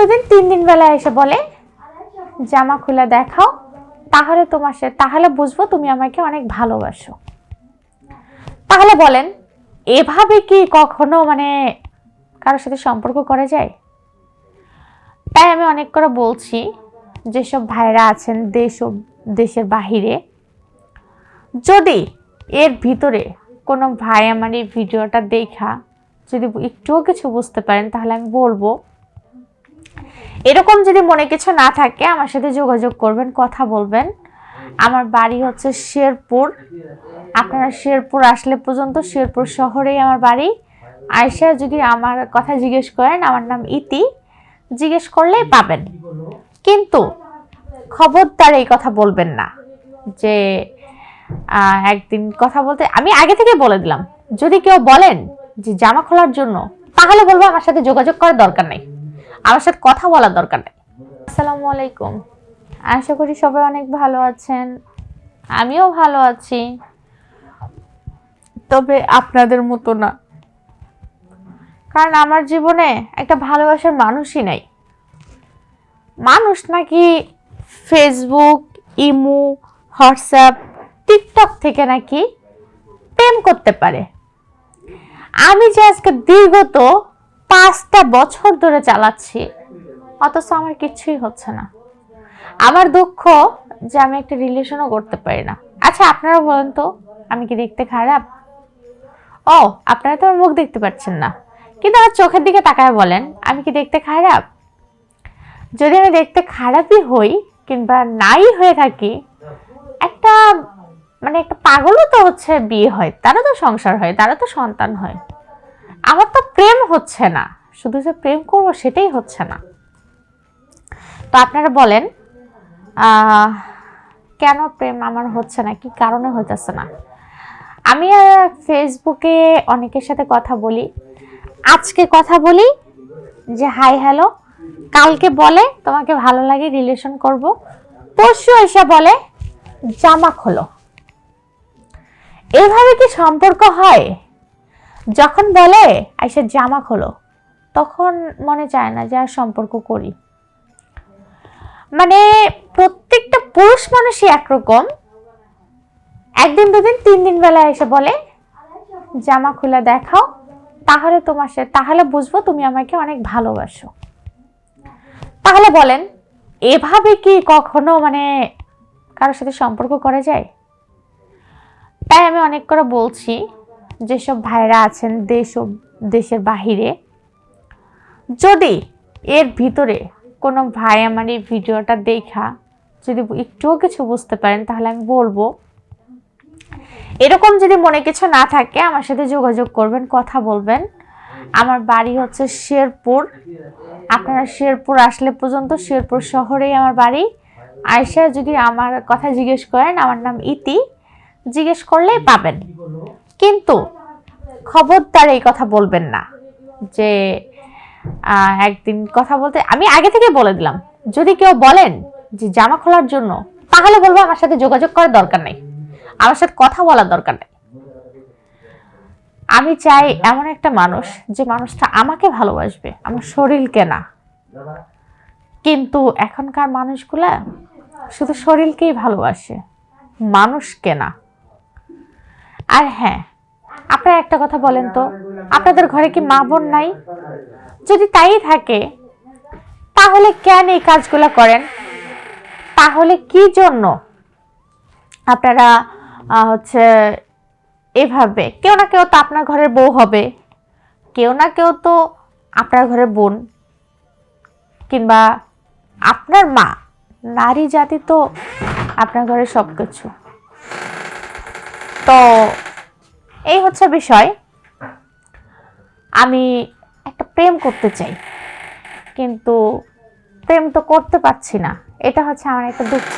দুদিন তিন দিন বেলা এসে বলে, জামা খুলে দেখাও, তাহলে তোমার সে তাহলে বুঝব তুমি আমাকে অনেক ভালোবাসো। তাহলে বলেন, এভাবে কি কখনো মানে কারোর সাথে সম্পর্ক করা যায়? তাই আমি অনেক করে বলছি, যেসব ভাইরা আছেন দেশ ও দেশের বাহিরে, যদি এর ভিতরে কোনো ভাই আমার এই ভিডিওটা দেখা, যদি একটুও কিছু বুঝতে পারেন, তাহলে আমি বলব এরকম যদি মনে কিছু না থাকে, আমার সাথে যোগাযোগ করবেন, কথা বলবেন। আমার বাড়ি হচ্ছে শেরপুর। আপনারা শেরপুর আসলে পর্যন্ত শেরপুর শহরেই আমার বাড়ি। আয়সা যদি আমার কথা জিজ্ঞেস করেন, আমার নাম ইতি। জিজ্ঞেস করলেই পাবেন। কিন্তু খবরদার এই কথা বলবেন না। যে একদিন কথা বলতে, আমি আগে থেকে বলে দিলাম। যদি কেউ বলেন যে জামা খোলার জন্য, তাহলে বলব আমার সাথে যোগাযোগ করার দরকার নেই। আমার সাথে কথা বলার দরকার নেই। আসসালামু আলাইকুম। আশা করি সবাই অনেক ভালো আছেন। আমিও ভালো আছি। তবে আপনাদের মতো না। কারণ আমার জীবনে একটা ভালোবাসার মানুষই নাই। মানুষ নাকি ফেসবুক ইমু হোয়াটসঅ্যাপ টিকটক থেকে নাকি প্রেম করতে পারে। আমি যে আজকে দীর্ঘত পাঁচটা বছর ধরে চালাচ্ছি। অথচ আমার কিচ্ছুই হচ্ছে না। আমার দুঃখ যে আমি একটা রিলেশনও করতে পারি না। আচ্ছা আপনারা বলেন তো, আমি কি দেখতে খারাপ? ও, আপনারা তো আমার মুখ দেখতে পাচ্ছেন না। কিন্তু আমার চোখের দিকে তাকায় বলেন, আমি কি দেখতে খারাপ? যদি আমি দেখতে খারাপই হই কিংবা নাই হয়ে থাকি, একটা মানে একটা পাগলও তো হচ্ছে বিয়ে হয় তারা তো সংসার হয় তারা তো সন্তান হয়। আমার তো প্রেম হচ্ছে না। শুধু যে প্রেম করব সেটাই হচ্ছে না। তো আপনারা বলেন কেন প্রেম আমার হচ্ছে না? কি কারণে হইতেছে না? আমি ফেসবুকে অনেকের সাথে কথা বলি। আজকে কথা বলি যে, হাই, হ্যালো, কালকে বলে তোমাকে ভালো লাগে রিলেশন করব। পরশু এসে বলে, জামা খোলো। এভাবে কি সম্পর্ক হয়? যখন বলে আইসা জামা খোলো, তখন মনে চায় না যে আর সম্পর্ক করি। মানে প্রত্যেকটা পুরুষ মানুষই একরকম। একদিন, দুদিন, তিন দিন বেলা এসে বলে, জামা খুলে দেখাও, তাহলে তোমার সে, তাহলে বুঝব তুমি আমাকে অনেক ভালোবাসো। তাহলে বলেন, এভাবে কি কখনো মানে কারোর সাথে সম্পর্ক করা যায়? তাই আমি অনেক করে বলছি যেসব ভাইরা আছেন দেশ ও দেশের বাহিরে, যদি এর ভিতরে কোনো ভাই আমার এই ভিডিওটা দেখা, যদি একটুও কিছু বুঝতে পারেন, তাহলে আমি বলব, এরকম যদি মনে কিছু না থাকে, আমার সাথে যোগাযোগ করবেন, কথা বলবেন। আমার বাড়ি হচ্ছে শেরপুর। আপনারা শেরপুর আসলে পর্যন্ত শেরপুর শহরেই আমার বাড়ি। আয়সা যদি আমার কথা জিজ্ঞেস করেন, আমার নাম ইতি। জিজ্ঞেস করলেই পাবেন। কিন্তু খবরদার এই কথা বলবেন না যে একদিন কথা বলতে, আমি আগে থেকে বলে দিলাম, যদি কেউ বলেন যে জামা খোলার জন্য, তাহলে বলব আমার সাথে যোগাযোগ করার দরকার নেই। আমার সাথে কথা বলার দরকার নেই। আমি চাই এমন একটা মানুষ যে মানুষটা আমাকে ভালোবাসবে, আমার শরীরকে না। কিন্তু এখনকার মানুষগুলা শুধু শরীরকেই ভালোবাসে, মানুষকে না। আর হ্যাঁ আপনারা একটা কথা বলেন তো, আপনাদের ঘরে কি মা বোন নাই? যদি তাই থাকে, তাহলে কেন এই কাজগুলো করেন? তাহলে কি জন্য? আপনারা হচ্ছে, এভাবে, কেউ না কেউ তো আপনার ঘরের বউ হবে, কেউ না কেউ তো আপনার ঘরের বোন, কিংবা আপনার মা, নারী জাতি তো আপনার ঘরে সব কিছু তো এই হচ্ছে বিষয়। আমি একটা প্রেম করতে চাই, কিন্তু প্রেম তো করতে পারছি না। এটা হচ্ছে আমার একটা দুঃখ।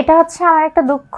এটা হচ্ছে আমার একটা দুঃখ।